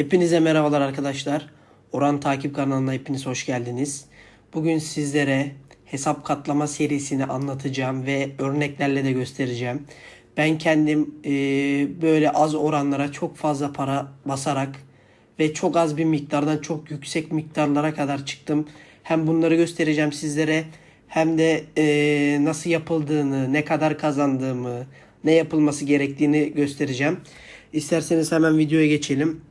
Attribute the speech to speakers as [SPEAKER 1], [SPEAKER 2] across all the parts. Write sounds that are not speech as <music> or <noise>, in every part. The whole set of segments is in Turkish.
[SPEAKER 1] Hepinize merhabalar arkadaşlar. Oran Takip kanalına hepiniz hoş geldiniz. Bugün sizlere hesap katlama serisini anlatacağım ve örneklerle de göstereceğim. Ben kendim e, böyle az oranlara çok fazla para basarak ve çok az bir miktardan çok yüksek miktarlara kadar çıktım. Hem bunları göstereceğim sizlere hem de e, nasıl yapıldığını, ne kadar kazandığımı, ne yapılması gerektiğini göstereceğim. İsterseniz hemen videoya geçelim. <clears throat>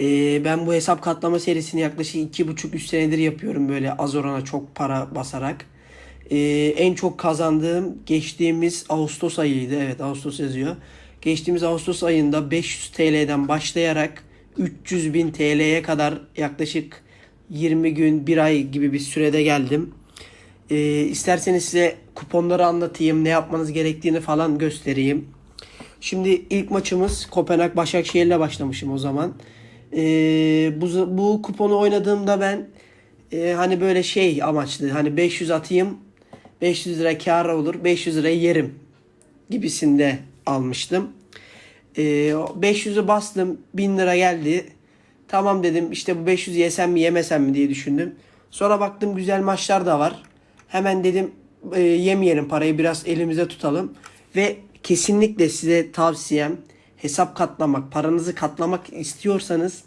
[SPEAKER 1] Ee, ben bu hesap katlama serisini yaklaşık iki buçuk üç senedir yapıyorum böyle az orana çok para basarak. Ee, en çok kazandığım geçtiğimiz Ağustos ayıydı. Evet Ağustos yazıyor. Geçtiğimiz Ağustos ayında 500 TL'den başlayarak 300 bin TL'ye kadar yaklaşık 20 gün bir ay gibi bir sürede geldim. Ee, isterseniz size kuponları anlatayım, ne yapmanız gerektiğini falan göstereyim. Şimdi ilk maçımız Kopenhag Başakşehir'le başlamışım o zaman. Ee, bu, bu kuponu oynadığımda ben e, hani böyle şey amaçlı hani 500 atayım 500 lira kar olur 500 lira yerim gibisinde almıştım. Ee, 500'ü bastım 1000 lira geldi. Tamam dedim işte bu 500 yesem mi yemesem mi diye düşündüm. Sonra baktım güzel maçlar da var. Hemen dedim e, yemeyelim parayı biraz elimize tutalım. Ve kesinlikle size tavsiyem hesap katlamak, paranızı katlamak istiyorsanız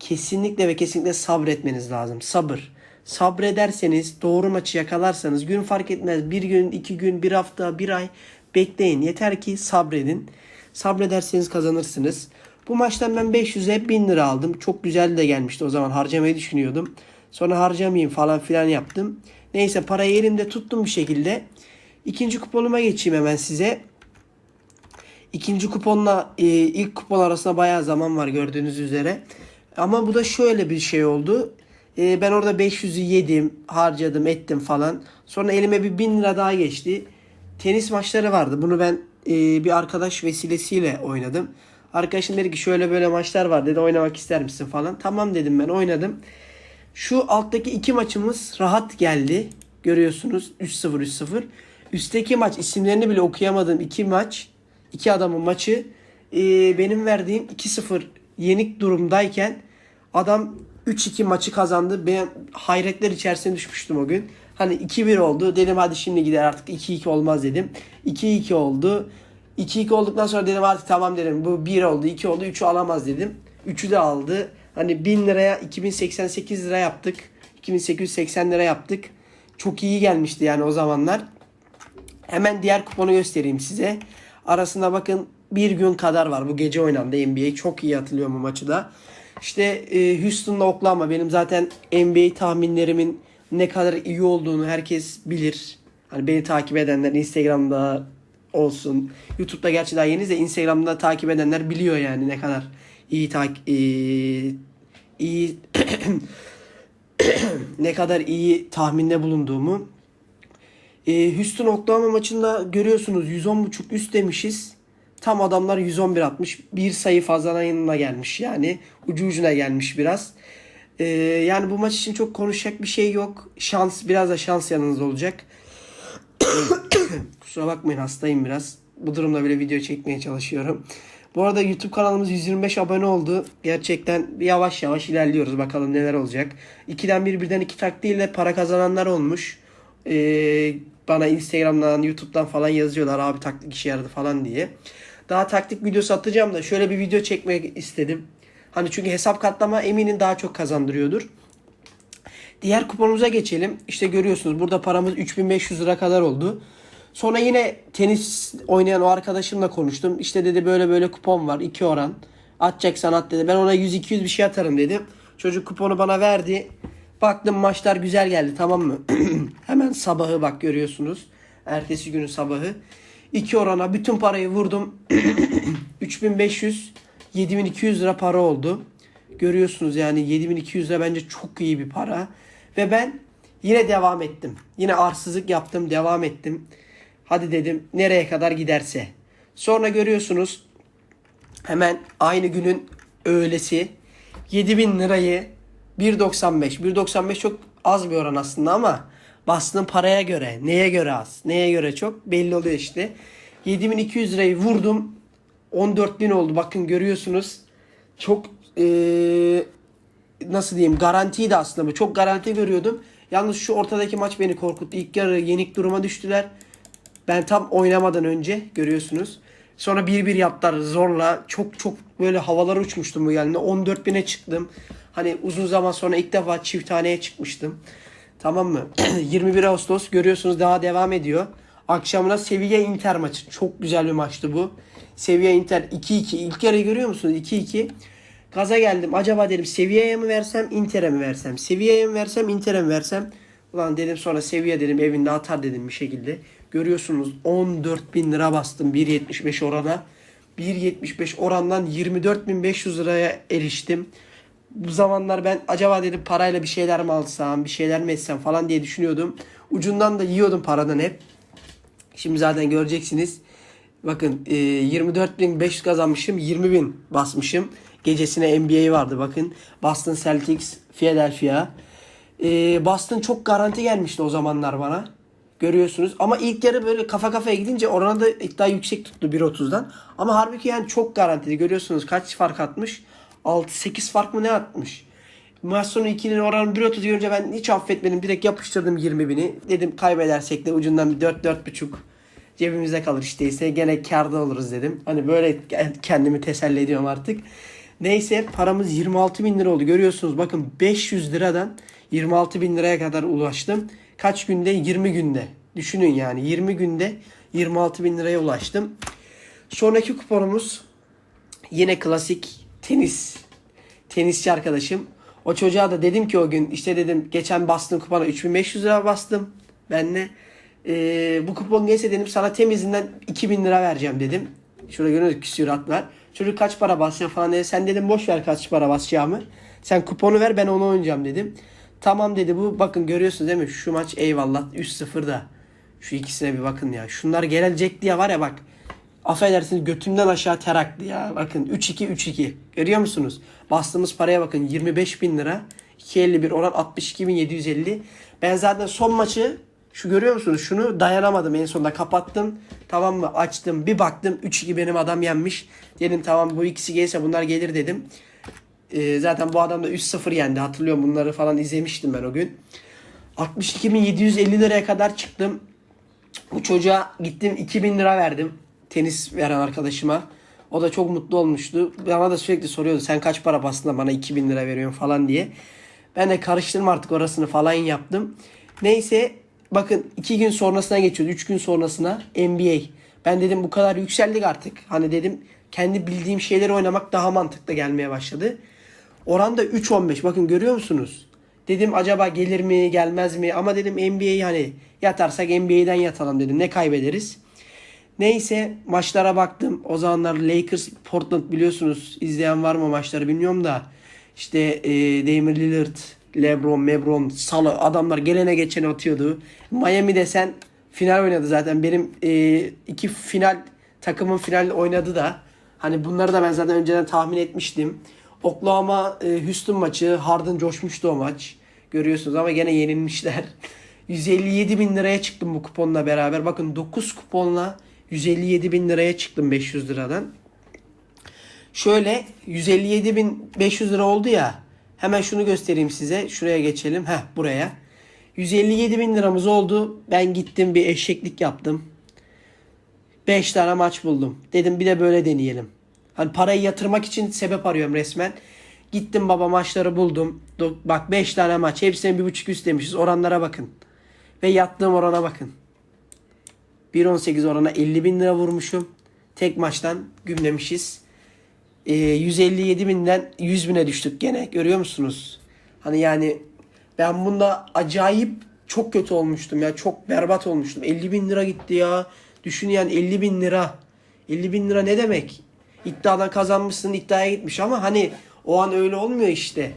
[SPEAKER 1] kesinlikle ve kesinlikle sabretmeniz lazım. Sabır. Sabrederseniz, doğru maçı yakalarsanız gün fark etmez. Bir gün, iki gün, bir hafta, bir ay bekleyin. Yeter ki sabredin. Sabrederseniz kazanırsınız. Bu maçtan ben 500'e 1000 lira aldım. Çok güzel de gelmişti o zaman harcamayı düşünüyordum. Sonra harcamayayım falan filan yaptım. Neyse parayı elimde tuttum bir şekilde. İkinci kuponuma geçeyim hemen size. İkinci kuponla e, ilk kupon arasında bayağı zaman var gördüğünüz üzere. Ama bu da şöyle bir şey oldu. E, ben orada 500'ü yedim, harcadım, ettim falan. Sonra elime bir 1000 lira daha geçti. Tenis maçları vardı. Bunu ben e, bir arkadaş vesilesiyle oynadım. Arkadaşım dedi ki şöyle böyle maçlar var dedi oynamak ister misin falan. Tamam dedim ben oynadım. Şu alttaki iki maçımız rahat geldi. Görüyorsunuz 3-0 3-0. Üstteki maç isimlerini bile okuyamadığım iki maç iki adamın maçı e, benim verdiğim 2-0 yenik durumdayken adam 3-2 maçı kazandı. Ben hayretler içerisine düşmüştüm o gün. Hani 2-1 oldu. Dedim hadi şimdi gider artık 2-2 olmaz dedim. 2-2 oldu. 2-2 olduktan sonra dedim artık tamam dedim. Bu 1 oldu, 2 oldu, 3'ü alamaz dedim. 3'ü de aldı. Hani 1000 liraya 2088 lira yaptık. 2880 lira yaptık. Çok iyi gelmişti yani o zamanlar. Hemen diğer kuponu göstereyim size. Arasında bakın bir gün kadar var. Bu gece oynandı NBA. Çok iyi hatırlıyorum bu maçı da. İşte e, Houston'la Oklahoma benim zaten NBA tahminlerimin ne kadar iyi olduğunu herkes bilir. Hani beni takip edenler Instagram'da olsun. YouTube'da gerçi daha yeniyiz de Instagram'da takip edenler biliyor yani ne kadar iyi tak iyi, iyi <coughs> ne kadar iyi tahminde bulunduğumu. E, Houston Oklahoma maçında görüyorsunuz 110.5 üst demişiz. Tam adamlar 111 atmış. Bir sayı fazladan yanına gelmiş yani. Ucu ucuna gelmiş biraz. E, yani bu maç için çok konuşacak bir şey yok. Şans biraz da şans yanınızda olacak. <coughs> Kusura bakmayın hastayım biraz. Bu durumda bile video çekmeye çalışıyorum. Bu arada YouTube kanalımız 125 abone oldu. Gerçekten yavaş yavaş ilerliyoruz. Bakalım neler olacak. İkiden bir birden iki taktiğiyle para kazananlar olmuş. Ee, bana Instagram'dan, YouTube'dan falan yazıyorlar abi taktik işe yaradı falan diye. Daha taktik videosu atacağım da şöyle bir video çekmek istedim. Hani çünkü hesap katlama eminim daha çok kazandırıyordur. Diğer kuponumuza geçelim. İşte görüyorsunuz burada paramız 3500 lira kadar oldu. Sonra yine tenis oynayan o arkadaşımla konuştum. İşte dedi böyle böyle kupon var. iki oran. Atacaksan at dedi. Ben ona 100-200 bir şey atarım dedim. Çocuk kuponu bana verdi. Baktım maçlar güzel geldi tamam mı? <clears throat> Hemen sabahı bak görüyorsunuz. Ertesi günün sabahı. İki orana bütün parayı vurdum. <clears throat> 3500 7200 lira para oldu. Görüyorsunuz yani 7200 lira bence çok iyi bir para. Ve ben yine devam ettim. Yine arsızlık yaptım, devam ettim. Hadi dedim nereye kadar giderse. Sonra görüyorsunuz hemen aynı günün öğlesi 7000 lirayı 1.95. 1.95 çok az bir oran aslında ama bastığın paraya göre, neye göre az, neye göre çok belli oluyor işte. 7200 lirayı vurdum. 14.000 oldu. Bakın görüyorsunuz. çok eee, nasıl diyeyim garantiydi aslında bu. Çok garanti görüyordum. Yalnız şu ortadaki maç beni korkuttu. İlk yarı yenik duruma düştüler. Ben tam oynamadan önce görüyorsunuz. Sonra 1-1 yaptılar zorla. Çok çok böyle havalara uçmuştum bu geldiğinde. 14 bine çıktım. Hani uzun zaman sonra ilk defa çift haneye çıkmıştım. Tamam mı? <clears throat> 21 Ağustos görüyorsunuz daha devam ediyor. Akşamına Sevilla Inter maçı. Çok güzel bir maçtı bu. Sevilla Inter 2-2. İlk yarıyı görüyor musunuz? 2-2. Gaza geldim. Acaba dedim Sevilla'ya mı versem, Inter'e mi versem? Sevilla'ya mı versem, Inter'e mi versem? Ulan dedim sonra Sevilla dedim evinde atar dedim bir şekilde. Görüyorsunuz 14 bin lira bastım 1.75 orana. 1.75 orandan 24.500 liraya eriştim. Bu zamanlar ben acaba dedim parayla bir şeyler mi alsam, bir şeyler mi etsem falan diye düşünüyordum. Ucundan da yiyordum paradan hep. Şimdi zaten göreceksiniz. Bakın e, 24.500 kazanmışım. 20.000 basmışım. Gecesine NBA vardı bakın. Boston Celtics, Philadelphia. E, Boston çok garanti gelmişti o zamanlar bana. Görüyorsunuz. Ama ilk yarı böyle kafa kafaya gidince orana da iddia yüksek tuttu 1.30'dan. Ama halbuki yani çok garantili. Görüyorsunuz kaç fark atmış? 6-8 fark mı ne atmış? Maç sonu 2'nin oranı 1.30 görünce ben hiç affetmedim. Direkt yapıştırdım 20 bini. Dedim kaybedersek de ucundan bir 4-4.5 cebimizde kalır işte ise gene karda oluruz dedim. Hani böyle kendimi teselli ediyorum artık. Neyse paramız 26 bin lira oldu. Görüyorsunuz bakın 500 liradan 26 bin liraya kadar ulaştım. Kaç günde? 20 günde. Düşünün yani 20 günde 26 bin liraya ulaştım. Sonraki kuponumuz yine klasik tenis. Tenisçi arkadaşım. O çocuğa da dedim ki o gün işte dedim geçen bastığım kupona 3500 lira bastım. Ben de "Ee, bu kupon neyse dedim sana temizinden 2000 lira vereceğim dedim. Şurada görüyoruz küsürat var. Çocuk kaç para basacak falan dedi. Sen dedim boş ver kaç para basacağımı. Sen kuponu ver ben onu oynayacağım dedim. Tamam dedi bu bakın görüyorsunuz değil mi? Şu maç eyvallah 3-0 da. Şu ikisine bir bakın ya. Şunlar gelecek diye var ya bak. Affedersiniz götümden aşağı ter aktı ya. Bakın 3-2 3-2. Görüyor musunuz? Bastığımız paraya bakın 25 bin lira. 2.51 oran 62.750. Ben zaten son maçı şu görüyor musunuz? Şunu dayanamadım en sonunda kapattım. Tamam mı? Açtım. Bir baktım 3-2 benim adam yenmiş. Dedim tamam bu ikisi gelirse bunlar gelir dedim. Ee, zaten bu adam da 3-0 yendi. Hatırlıyorum bunları falan izlemiştim ben o gün. 62.750 liraya kadar çıktım. Bu çocuğa gittim 2000 lira verdim. Tenis veren arkadaşıma. O da çok mutlu olmuştu. Bana da sürekli soruyordu sen kaç para bastın bana 2000 lira veriyorsun falan diye. Ben de karıştırma artık orasını falan yaptım. Neyse bakın 2 gün sonrasına geçiyoruz. 3 gün sonrasına NBA. Ben dedim bu kadar yükseldik artık. Hani dedim kendi bildiğim şeyleri oynamak daha mantıklı gelmeye başladı. Oran da 3.15. Bakın görüyor musunuz? Dedim acaba gelir mi gelmez mi? Ama dedim NBA'yi hani yatarsak NBA'den yatalım dedim. Ne kaybederiz? Neyse maçlara baktım. O zamanlar Lakers Portland biliyorsunuz. izleyen var mı maçları bilmiyorum da. İşte e, Damian Lillard, LeBron, Mebron, Salah adamlar gelene geçene atıyordu. Miami desen final oynadı zaten. Benim e, iki final takımın final oynadı da. Hani bunları da ben zaten önceden tahmin etmiştim. Oklahoma e, Houston maçı Harden coşmuştu o maç. Görüyorsunuz ama gene yenilmişler. <laughs> 157 bin liraya çıktım bu kuponla beraber. Bakın 9 kuponla 157 bin liraya çıktım 500 liradan. Şöyle 157 bin 500 lira oldu ya. Hemen şunu göstereyim size. Şuraya geçelim. Heh buraya. 157 bin liramız oldu. Ben gittim bir eşeklik yaptım. 5 tane maç buldum. Dedim bir de böyle deneyelim. Hani parayı yatırmak için sebep arıyorum resmen. Gittim baba maçları buldum. Bak 5 tane maç. Hepsine bir buçuk üst demişiz. Oranlara bakın. Ve yattığım orana bakın. 1.18 orana 50 bin lira vurmuşum. Tek maçtan gümlemişiz. Ee, 157 binden 100 bine düştük gene. Görüyor musunuz? Hani yani ben bunda acayip çok kötü olmuştum ya. Çok berbat olmuştum. 50 bin lira gitti ya. Düşün yani 50 bin lira. 50 bin lira ne demek? İddiadan kazanmışsın iddiaya gitmiş ama hani o an öyle olmuyor işte.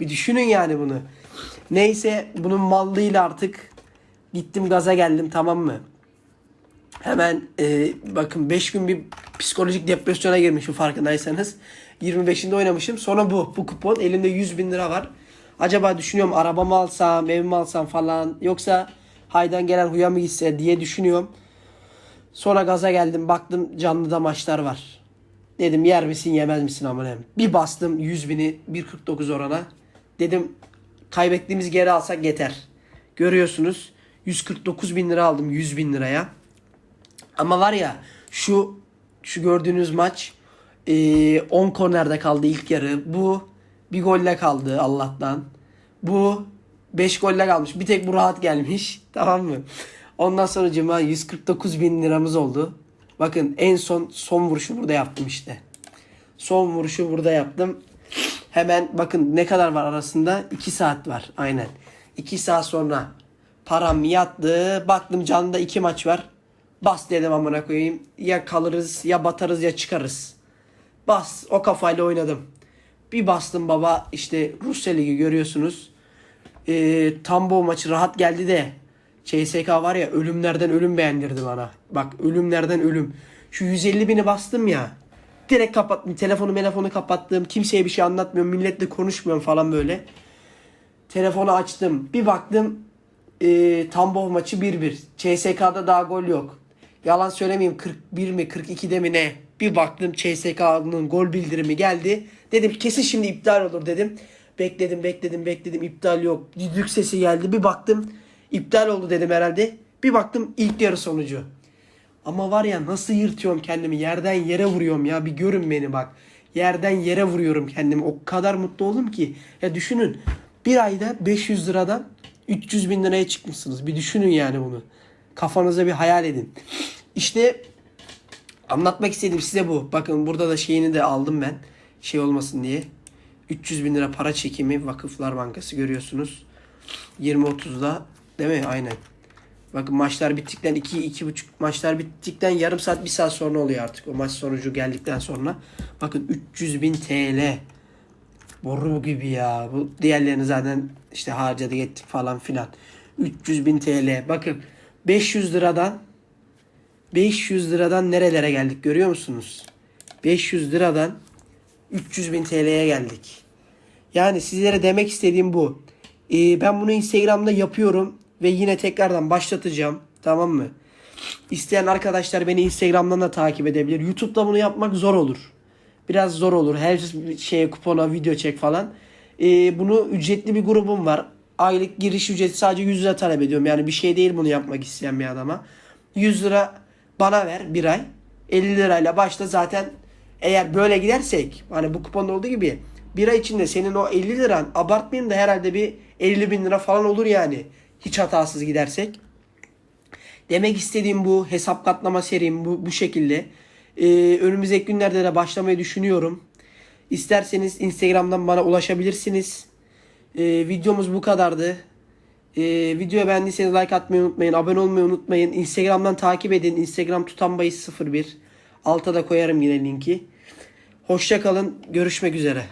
[SPEAKER 1] Bir düşünün yani bunu. Neyse bunun mallığıyla artık gittim gaza geldim tamam mı? Hemen e, bakın 5 gün bir psikolojik depresyona girmişim farkındaysanız. 25'inde oynamışım. Sonra bu. Bu kupon. Elimde 100 bin lira var. Acaba düşünüyorum arabamı alsam, evimi alsam falan. Yoksa haydan gelen huya mı gitse diye düşünüyorum. Sonra gaza geldim. Baktım canlıda maçlar var. Dedim yer misin yemez misin amına. Bir bastım 100 bini 1.49 orana. Dedim kaybettiğimiz geri alsak yeter. Görüyorsunuz 149 bin lira aldım 100 bin liraya. Ama var ya şu şu gördüğünüz maç eee, 10 kornerde kaldı ilk yarı. Bu bir golle kaldı Allah'tan. Bu 5 golle kalmış. Bir tek bu rahat gelmiş. <laughs> Tamam mı? Ondan sonra cima 149 bin liramız oldu. Bakın en son son vuruşu burada yaptım işte. Son vuruşu burada yaptım. Hemen bakın ne kadar var arasında? 2 saat var. Aynen. 2 saat sonra param yattı. Baktım canlı 2 maç var. Bas dedim amına koyayım. Ya kalırız ya batarız ya çıkarız. Bas o kafayla oynadım. Bir bastım baba işte Rusya Ligi görüyorsunuz. Ee, tam maçı rahat geldi de CSK var ya ölümlerden ölüm beğendirdi bana. Bak ölümlerden ölüm. Şu 150 bini bastım ya. Direkt kapattım. Telefonu telefonu kapattım. Kimseye bir şey anlatmıyorum. Milletle konuşmuyorum falan böyle. Telefonu açtım. Bir baktım e, Tambov maçı 1-1. CSK'da daha gol yok. Yalan söylemeyeyim 41 mi 42'de mi ne? Bir baktım CSK'nın gol bildirimi geldi. Dedim kesin şimdi iptal olur dedim. Bekledim bekledim bekledim iptal yok. Düdük sesi geldi. Bir baktım iptal oldu dedim herhalde. Bir baktım ilk yarı sonucu. Ama var ya nasıl yırtıyorum kendimi. Yerden yere vuruyorum ya. Bir görün beni bak. Yerden yere vuruyorum kendimi. O kadar mutlu oldum ki. Ya düşünün. Bir ayda 500 liradan 300 bin liraya çıkmışsınız. Bir düşünün yani bunu. Kafanıza bir hayal edin. İşte anlatmak istediğim size bu. Bakın burada da şeyini de aldım ben. Şey olmasın diye. 300 bin lira para çekimi Vakıflar Bankası görüyorsunuz. 20-30'da değil mi? Aynen. Bakın maçlar bittikten 2 iki, buçuk maçlar bittikten yarım saat bir saat sonra oluyor artık o maç sonucu geldikten sonra. Bakın 300 bin TL. Boru gibi ya. Bu diğerlerini zaten işte harcadık ettik falan filan. 300 bin TL. Bakın 500 liradan 500 liradan nerelere geldik görüyor musunuz? 500 liradan 300 bin TL'ye geldik. Yani sizlere demek istediğim bu. Ee, ben bunu Instagram'da yapıyorum ve yine tekrardan başlatacağım. Tamam mı? İsteyen arkadaşlar beni Instagram'dan da takip edebilir. YouTube'da bunu yapmak zor olur. Biraz zor olur. Her şeye kupona video çek falan. Ee, bunu ücretli bir grubum var. Aylık giriş ücreti sadece 100 lira talep ediyorum. Yani bir şey değil bunu yapmak isteyen bir adama. 100 lira bana ver bir ay. 50 lirayla başla zaten eğer böyle gidersek hani bu kuponda olduğu gibi bir ay içinde senin o 50 liran abartmayayım da herhalde bir 50 bin lira falan olur yani. Hiç hatasız gidersek. Demek istediğim bu hesap katlama serim bu, bu şekilde. Ee, önümüzdeki günlerde de başlamayı düşünüyorum. İsterseniz Instagram'dan bana ulaşabilirsiniz. Ee, videomuz bu kadardı. Ee, videoyu beğendiyseniz like atmayı unutmayın. Abone olmayı unutmayın. Instagram'dan takip edin. Instagram tutanbayız 01. Alta da koyarım yine linki. Hoşça kalın. Görüşmek üzere.